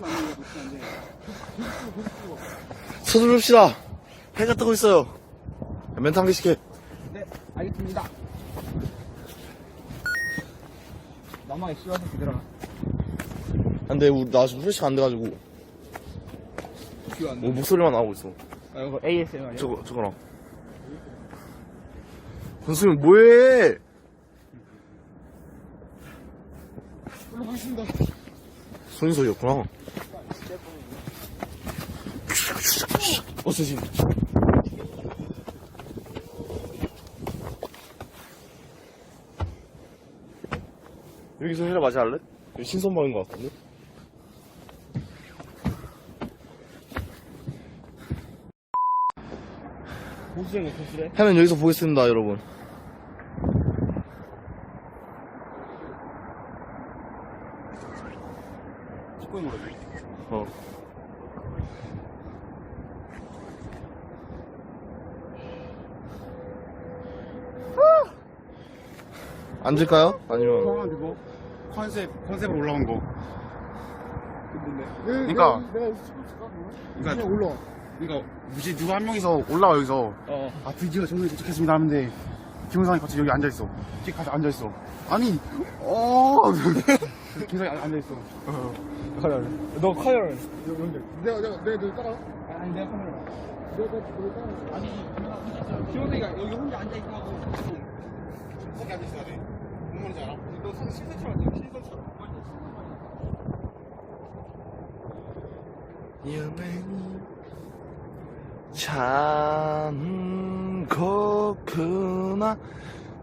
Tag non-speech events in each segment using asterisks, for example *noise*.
*laughs* 서두릅시다. 해가 뜨고 있어요. 멘트 한 개씩 해. 네, 알겠습니다. 씌워서 기다려. 안 돼, 우리, 나 지금 프레시가 안 돼가지고. 귀안 뭐, 목소리만 나오고 있어. 아, 이거 ASMR이야? 저거, 저거랑. 권수님, 뭐해? 올라가겠습니다. 손인 소리였구나. 어서신. 여기서 해라 맞이 할래? 여기 신선방인 것 같은데? 보수형이 보수래? 해는 여기서 보겠습니다, 여러분. 축구인 거지. 어. 앉을까요? 아니면 그거 컨셉 컨셉으로 올라온 거. 그? 그러니까? 그러니까 그냥 올라와. 그러니까 무지 누가 한 명이서 올라와 여기서 어. 아 드디어 정말 도착했습니다 하는데 김영상이 갑자기 여기 앉아 있어. 뒤에 가서 앉아 있어. 아니 어 *laughs* 김영상이 앉아 있어. 카메라. 너 카메라. 내가 내가 내가 너 따라. 아니, 내가 카메라. 내가 너 따라. 아니, 지원이가 여기 혼자 앉아있다고. 거기 앉아 있어야 돼. 뭔 말인지 알아? 너 사진 실선처럼 앉아. 실선처럼. 연애는 참고 그나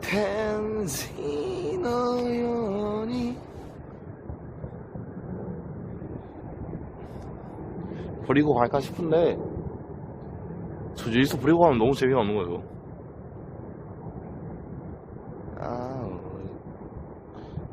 텐시너연이 버리고 갈까 싶은데 저 여기서 버리고 가면 너무 재미가 없는 거예요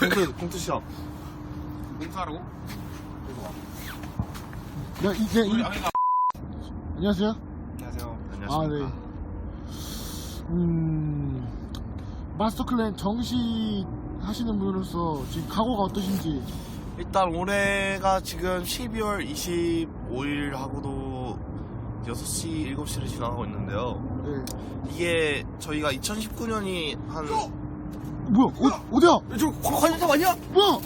콩트, 콩트 시합 공사하라고? 내가 이, 우리 아미가. 안녕하세요. 안녕하세요. 아 네. 음 마스터클랜 정시 하시는 분으로서 지금 각오가 어떠신지. 일단 올해가 지금 12월 25일 하고도 6시, 7시를 지나가고 있는데요 네. 이게 저희가 2019년이 한 뭐야? 어, 어디야? 저 관련탑 아니야? 뭐야?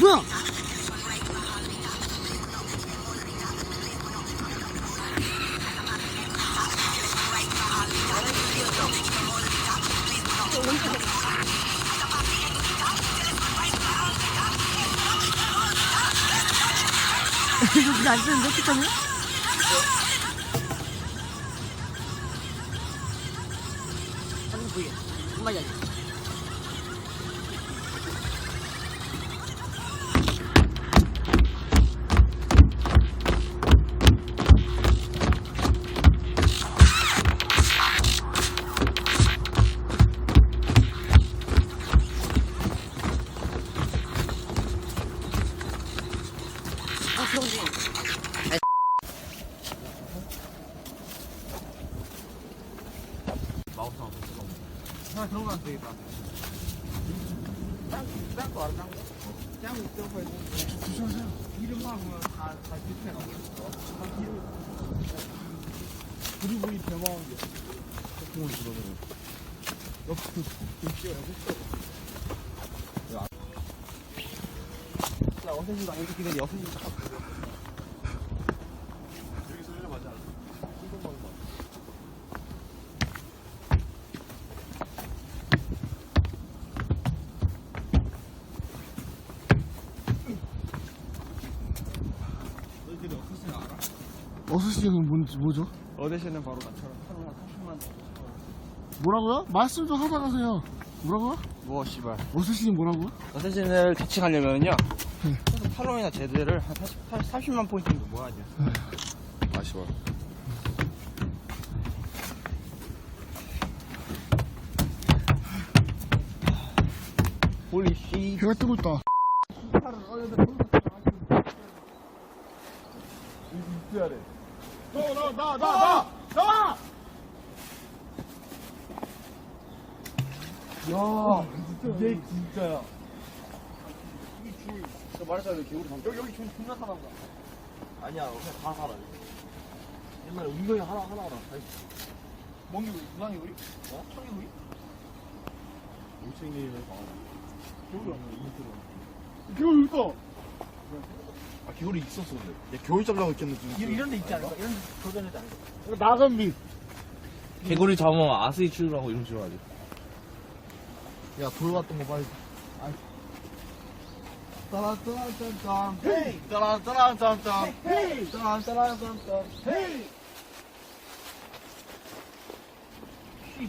뭐야? 이거 그 보면 다, 다 비슷해 나오겠어. 다 이름. 그리고 이 대마한 게. 콩을 들어서 옆에 그, 그 찍어요, 그 찍어. 자, 어선수 나오기 기다려, 차. 여기서 해라 맞이 할래? 너희들이 어스시는 뭔지 뭐죠? 어데시는 바로 나처럼 하루에 30만 뭐라고요? 말씀 좀 하다 가세요. 뭐라고요? 뭐 씨발 어스시는 뭐라고요? 어데시를 대칭하려면요 계속 탈론이나 제드를 한 40, 30만 포인트 정도 모아야 돼요 아쉬워. 홀리 씨 배가 뜨고 있다. 이 게 진짜야 저 말했잖아 개구리 방 여기 여기 존 존나 사나보다 아니야, 그냥 다 살아. 옛날에 운동이 하나, 하나, 하나. 멍이 우리 무당이 우리 어? 청이 우리 올챙이를 봐. 개구리 없네 인트로 겨울 있어. 아, 개구리 있었어, 근데. 야, 겨울 잡자고 있겠네, 지금. 이런 데 있지 않을까? 이런 데 도전하지 않을까? 나선비. 개구리 잡으면 아스이 치우라고 이름 지어야지. 야, 돌 같은 거 빨리. 따라따라따람 헤이! 따라따라따라따. 헤이 따라따라따람 헤이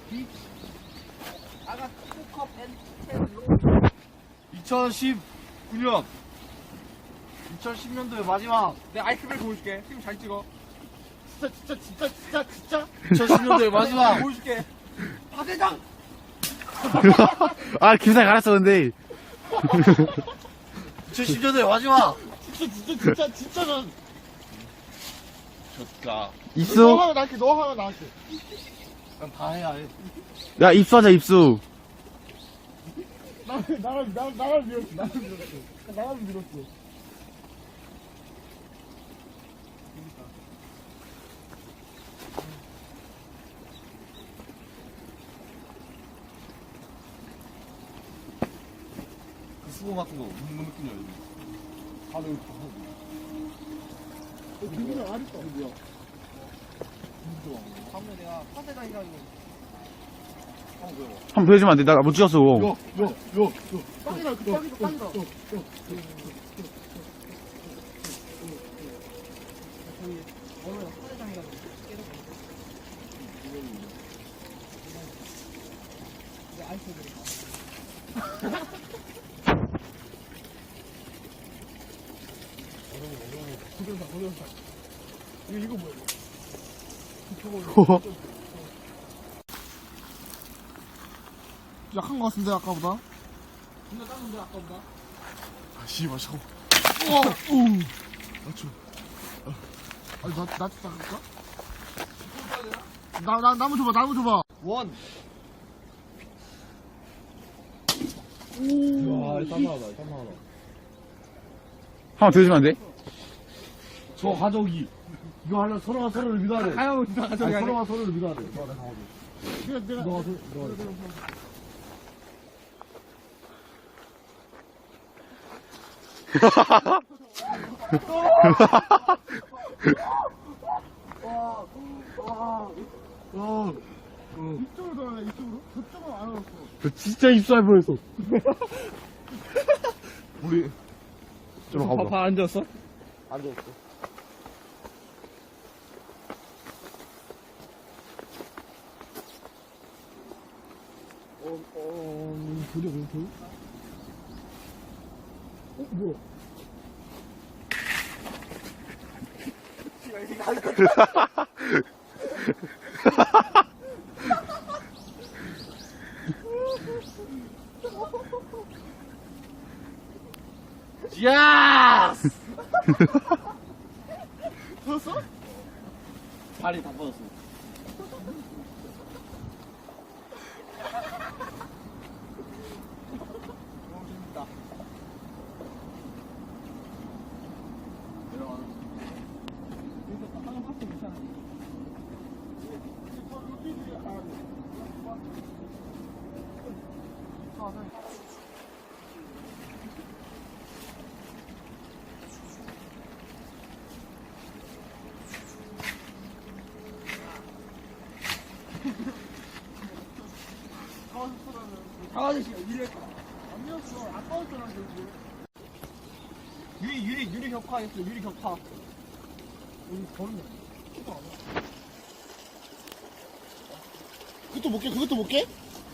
씨 아가 투컵 앤 2019년. 2010년도의 마지막. 내 아이크백 보여줄게 지금 잘 찍어 진짜 진짜 진짜 진짜 진짜. 2010년도의 마지막. 보여줄게 파대장 아 김사에 갈았었는데. 2010년도의 마지막. 진짜 진짜 진짜 진짜 난. 졌다. 너 입수? 하나 나할게. 너 하나 나할게. 난다 해야 해. 야, 입수하자, 입수. 나 나를 나 나를 밀었어. 나를 밀었어. 나를 밀었어. 수고 같은 거 무슨 느낌이야, 이거. 바로 여기 다 하고. 김이랑 아직도 안 돼요. 다음에 내가 파대장 해가지고 한번 보여주면 안 돼? 나 못 찍었어. 요, 요, 요, 요. 빵이다, 그 빵이다, 빵이다. 파대장 해가지고 깨닫고 이제 아이크백 도전사, 도전사. 이거, 이거 뭐야, 이거? 약한 것 같은데, 아까보다? 존나 땄는데 아까보다 아, 씨발, 저거. 우와, 우. 맞죠. 아니, 나, 나 할까? 나, 나, 나무 줘봐, 나무 줘봐. 원 와, 땀 나다, 땀 나다. 한번 보여주면 안 돼? 저 가족이. 이거 하려 서로가 서로를 믿어야 돼. 하영 진짜 가져가 아니, 서로가 서로를 믿어야 돼. 너, 내가 가거든. 내가, 내가. 너가, 서- 너가. 이쪽으로 돌아가, 이쪽으로? 저쪽은 안 왔어. 너 진짜 입수할 뻔했어. 우리. 좀 가보자. 봐 앉았어? 앉아있어. 어, 어, 없네, 돌? 어, 뭐야? 야스! 터졌어? 발이 다 뻗었어. 너무 재밌다 여기서 하영 파트 괜찮아 강아지씨가 이래 아니었어. 아까웠잖아, 결국. 유리 유리 유리 격파 했어 유리 격파 여기 버리네. 그것도 못 깨, 그것도 못 깨?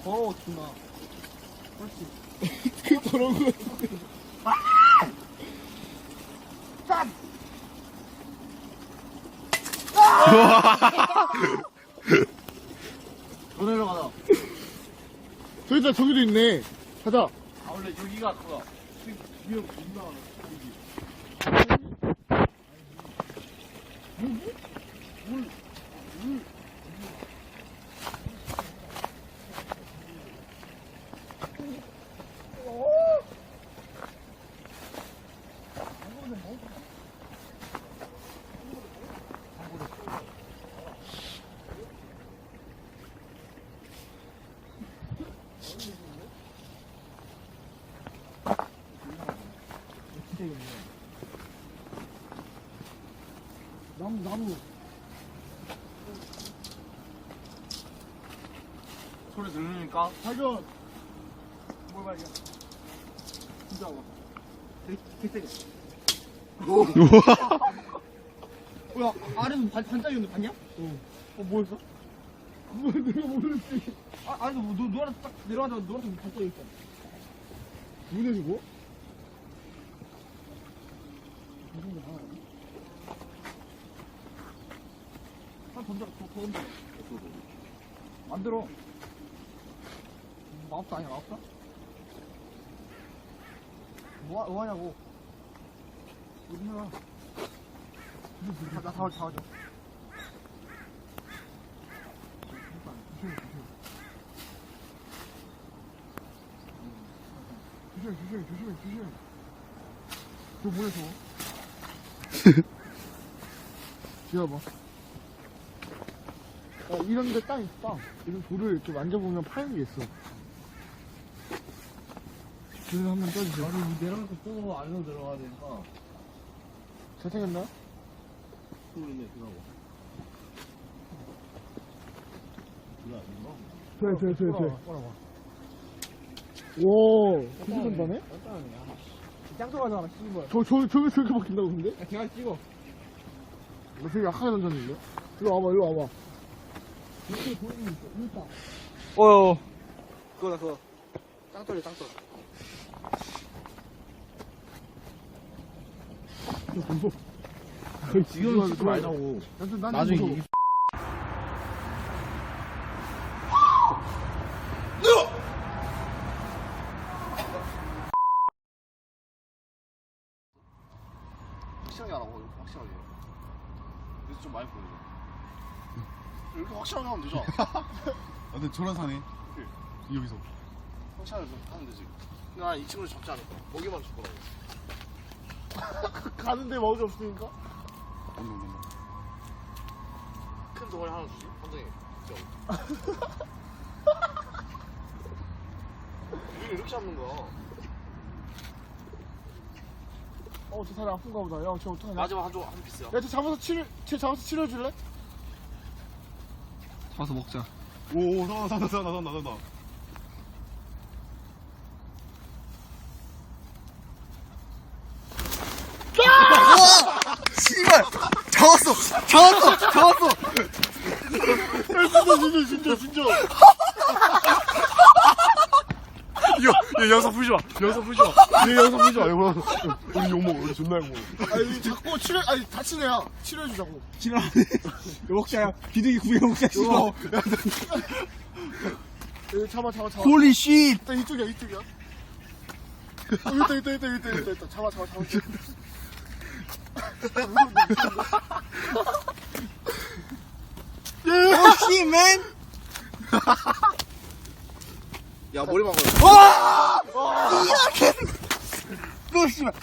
더러워 존나 그 *laughs* 더러운 거. *laughs* 더 내려가자 저기 있다, 저기도 있네. 가자. 아, 원래 여기가 그거야. 위험 존나 많아 나무 나무 소리 들리니까? 발견. 뭘 발견 진짜 와 되게 개세게 *laughs* 뭐야 아래는 반, 반짝이었는데 봤냐? 어 뭐였어? 뭐, 내가 모르지. 아, 아니 뭐, 노, 노란 딱 내려가자마자 노란색 반짝이 있잖아 무너지고? 한 던져 더, 더 던져 만들어 마법사 아니야 마법사? 뭐, 하- 뭐 하냐고 해라 나, 나 잡아, 잡아줘 조심해 조심해 조심해 저 뭐야 저거 *laughs* 기다려봐 어, 이런 데 땅 있어, 땅. 이런 돌을 이렇게 만져보면 파는 게 있어. 그래서 한번 떠주세요. 아니, 내려가서 또 안으로 들어가야 되니까. 잘생겼나? 소리네, 그러고. 그래, 그래, 그래, 그래. 오, 되게 단단해? 짱 들어가잖아, 씹은 거야. 저, 저, 저기 저렇게 먹힌다고 근데? 야, 걔가 찍어. 너 되게 약하게 던졌는데? 일로 와봐, 일로 와봐. 어, 그거다, 그거. 짱돌이야, 짱돌. 지금 찍지 말자고. 나중에, 나중에 이확실하게 하라고, 이렇게 확실하게. 그래서 좀 많이 보이네. 이렇게 하면 되죠? 아, 근데 저런 사네. 여기서. 확실하게 하면 되지. 근데 난이 친구를 잡지 않을 거야. 먹이만 줄 거라고. *laughs* 가는데 먹이 없으니까? 어디 어디. 큰 동아리 하나 주지? 한 장에. 왜 이렇게 잡는 거야? 어, 저 다리 아픈가 보다. 야, 저 어떡하냐? 마지막 한 조, 한 피스야. 야, 저 잡아서 치료, 쟤 잡아서 치료해줄래? 가서 먹자. 오, 산다, 산다, 산다, 산다, 산다. 씨발! 잡았어! 잡았어! 잡았어! 진짜, 진짜, 진짜. 야, 야, 영상 풀지 마. 영상 풀지 마. 얘 영상 보지 마. 이거 우리 욕먹어. 우리 존나 욕먹어. 아니, 자꾸 치료, 아니, 다친 애야. 치료해주자고. 지나네. 먹자야. 비둘기 구경 먹자, 이거. *laughs* 여기 잡아, 잡아, 잡아. 홀리 쉿! 일단 이쪽이야, 이쪽이야. 어, 있다, 있다, 있다, 있다, 있다, 있다. 잡아, 잡아, 잡아. 오, 씨, 맨! 야, 머리 막아. 또, 씨발.